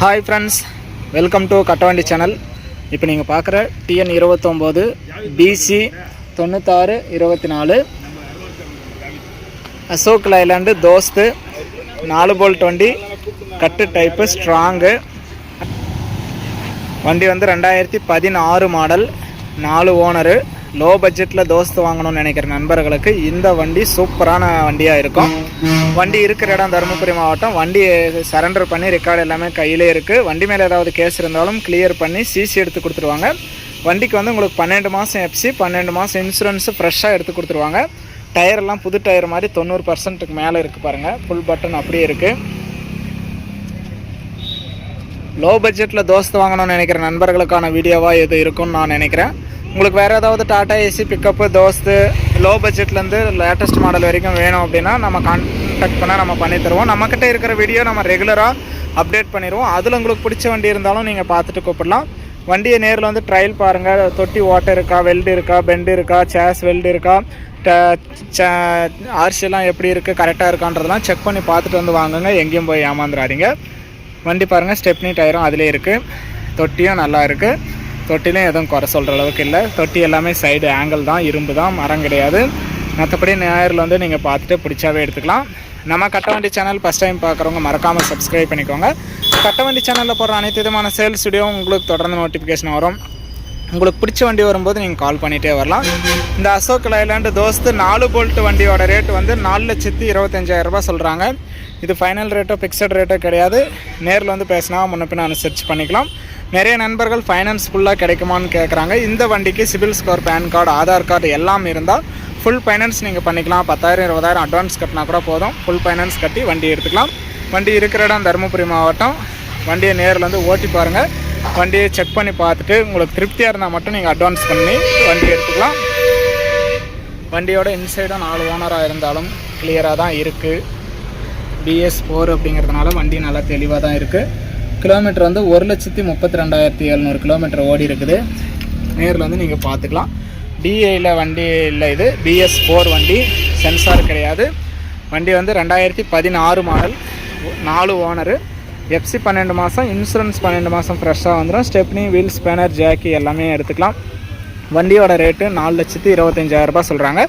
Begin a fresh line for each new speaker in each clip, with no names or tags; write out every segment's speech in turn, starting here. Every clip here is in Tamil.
Hi friends welcome to Kattavandi channel இப்போ நீங்கள் பார்க்குற டிஎன் இருபத்தொம்போது பிசி தொண்ணூத்தாறு இருபத்தி நாலு அசோக் லைலாண்டு தோஸ்து நாலு போல் டுவெண்ட்டி கட்டு டைப்பு ஸ்ட்ராங்கு வண்டி வந்து ரெண்டாயிரத்தி பதினாறு மாடல் நாலு ஓனரு லோ பட்ஜெட்டில் தோஸ்து வாங்கணும்னு நினைக்கிற நண்பர்களுக்கு இந்த வண்டி சூப்பரான வண்டியாக இருக்கும். வண்டி இருக்கிற இடம் தருமபுரி மாவட்டம். வண்டி சரண்டர் பண்ணி ரெக்கார்டு எல்லாமே கையிலே இருக்குது வண்டி மேலே ஏதாவது கேஸ் இருந்தாலும் கிளியர் பண்ணி சிசி எடுத்து கொடுத்துருவாங்க. வண்டிக்கு வந்து உங்களுக்கு பன்னெண்டு மாதம் எஃப்சி பன்னெண்டு மாதம் இன்சூரன்ஸு ஃப்ரெஷ்ஷாக எடுத்து கொடுத்துருவாங்க. டயர்லாம் புது டயர் மாதிரி தொண்ணூறு பர்சன்ட்டுக்கு மேலே இருக்குது பாருங்கள் ஃபுல் பட்டன் அப்படியே இருக்குது லோ பட்ஜெட்டில் தோஸ்து வாங்கணும்னு நினைக்கிற நண்பர்களுக்கான வீடியோவாக இது இருக்கும்னு நான் நினைக்கிறேன். உங்களுக்கு வேறு ஏதாவது Tata AC pickup Dost low பட்ஜெட்லேருந்து latest model வரைக்கும் வேணும் அப்படின்னா நம்ம கான்டாக்ட் பண்ணால் நம்ம பண்ணி தருவோம். நம்மக்கிட்ட இருக்கிற வீடியோ நம்ம ரெகுலராக அப்டேட் பண்ணிடுவோம். அதில் உங்களுக்கு பிடிச்ச வண்டி இருந்தாலும் நீங்கள் பார்த்துட்டு கூப்பிடலாம். வண்டியை நேரில் வந்து ட்ரையல் பாருங்கள் தொட்டி ஓட்டை இருக்கா? வெல்டு இருக்கா? பெண்டு இருக்கா? சேஸ் வெல்டு இருக்கா? ஆர்சியெல்லாம் எப்படி இருக்குது கரெக்டாக இருக்கான்றதெல்லாம் செக் பண்ணி பார்த்துட்டு வந்து வாங்குங்க. எங்கேயும் போய் ஏமாந்துடாதீங்க. வண்டி பாருங்கள் ஸ்டெப்னி டயரும் அதிலே இருக்குது தொட்டியும் நல்லா இருக்குது தொட்டிலையும் எதுவும் குறை சொல்கிற அளவுக்கு இல்லை. தொட்டி எல்லாமே சைடு ஆங்கிள் தான் இரும்பு தான் மரம் கிடையாது. மற்றபடி நேரில் வந்து நீங்கள் பார்த்துட்டு பிடிச்சாவே எடுத்துக்கலாம். நம்ம கட்டவண்டி சேனல் ஃபஸ்ட் டைம் பார்க்குறவங்க மறக்காமல் சப்ஸ்கிரைப் பண்ணிக்கோங்க. கட்டவண்டி சேனலில் போகிற அனைத்து விதமான சேல்ஸ் வீடியோ உங்களுக்கு தொடர்ந்து நோட்டிஃபிகேஷன் வரும். உங்களுக்கு பிடிச்ச வண்டி வரும்போது நீங்கள் கால் பண்ணிகிட்டே வரலாம். இந்த அசோக் லைலாண்டு தோஸ்து நாலு போல்ட் வண்டியோட ரேட் வந்து நாலு லட்சத்தி இருபத்தஞ்சாயிரம் சொல்கிறாங்க இது ஃபைனல் ரேட்டோ ஃபிக்ஸட் ரேட்டோ கிடையாது. நேரில் வந்து பேசினா முன்ன பின்ன அனுசரிச்சு பண்ணிக்கலாம். நிறைய நண்பர்கள் ஃபைனான்ஸ் ஃபுல்லாக கிடைக்குமான்னு கேட்குறாங்க இந்த வண்டிக்கு CIBIL score PAN card Aadhaar card எல்லாம் இருந்தால் ஃபுல் ஃபைனான்ஸ் நீங்கள் பண்ணிக்கலாம். பத்தாயிரம் இருபதாயிரம் அட்வான்ஸ் கட்டினா கூட போதும். ஃபுல் ஃபைனான்ஸ் கட்டி வண்டி எடுத்துக்கலாம். வண்டி இருக்கிற இடம் தருமபுரி மாவட்டம். வண்டியை நேரில் வந்து ஓட்டி பாருங்கள் வண்டியை செக் பண்ணி பார்த்துட்டு உங்களுக்கு திருப்தியாக இருந்தால் மட்டும் நீங்கள் அட்வான்ஸ் பண்ணி வண்டி எடுத்துக்கலாம். வண்டியோட இன்சைடும் நாலு ஓனராக இருந்தாலும் கிளியராக தான் இருக்குது பிஎஸ் ஃபோர் அப்படிங்கிறதுனால வண்டி நல்லா தெளிவாக தான் இருக்குது கிலோமீட்டர் வந்து ஒரு லட்சத்தி முப்பத்தி ரெண்டாயிரத்தி எழுநூறு கிலோமீட்டர் ஓடி இருக்குது. நேரில் வந்து நீங்கள் பார்த்துக்கலாம். டிஏயில் வண்டி இல்லை இது. பிஎஸ் ஃபோர் வண்டி சென்சார் கிடையாது. வண்டி வந்து ரெண்டாயிரத்தி பதினாறு மாடல் நாலு ஓனரு எஃப்சி பன்னெண்டு மாதம் இன்சூரன்ஸ் பன்னெண்டு மாதம் ஃப்ரெஷ்ஷாக வந்துடும் ஸ்டெப்னி வீல் ஸ்பேனர் ஜாக்கி எல்லாமே எடுத்துக்கலாம். வண்டியோட ரேட்டு நாலு லட்சத்தி இருபத்தஞ்சாயிரரூபா சொல்கிறாங்க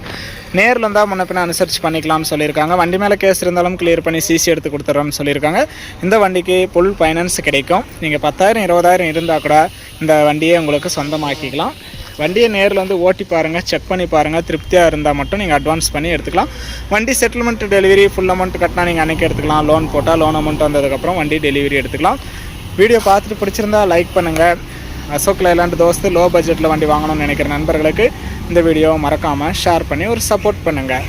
நேரில் இருந்தால் முன்ன பின்ன அனுசரித்து பண்ணிக்கலாம்னு சொல்லியிருக்காங்க. வண்டி மேலே கேஸ் இருந்தாலும் கிளியர் பண்ணி சிசி எடுத்து கொடுத்துட்றோம்னு சொல்லியிருக்காங்க. இந்த வண்டிக்கு ஃபுல் ஃபைனான்ஸ் கிடைக்கும். நீங்கள் பத்தாயிரம் இருபதாயிரம் இருந்தால் கூட இந்த வண்டியை உங்களுக்கு சொந்தமாக்கிக்கலாம். வண்டியை நேரில் வந்து ஓட்டி பாருங்கள் செக் பண்ணி பாருங்கள் திருப்தியாக இருந்தால் மட்டும் நீங்கள் அட்வான்ஸ் பண்ணி எடுத்துக்கலாம். வண்டி செட்டில்மெண்ட் டெலிவரி ஃபுல் அமௌண்ட் கட்டினா நீங்கள் அன்றைக்கி எடுத்துக்கலாம். லோன் போட்டால் லோன் அமௌண்ட் வந்ததுக்கப்புறம் வண்டி டெலிவரி எடுத்துக்கலாம். வீடியோ பார்த்துட்டு பிடிச்சிருந்தா லைக் பண்ணுங்கள் அசோக் இல்லாண்டு தோஸ்து லோ பட்ஜெட்டில் வண்டி வாங்கணும்னு நினைக்கிற நண்பர்களுக்கு இந்த வீடியோவை மறக்காமல் ஷேர் பண்ணி ஒரு சப்போர்ட் பண்ணுங்கள்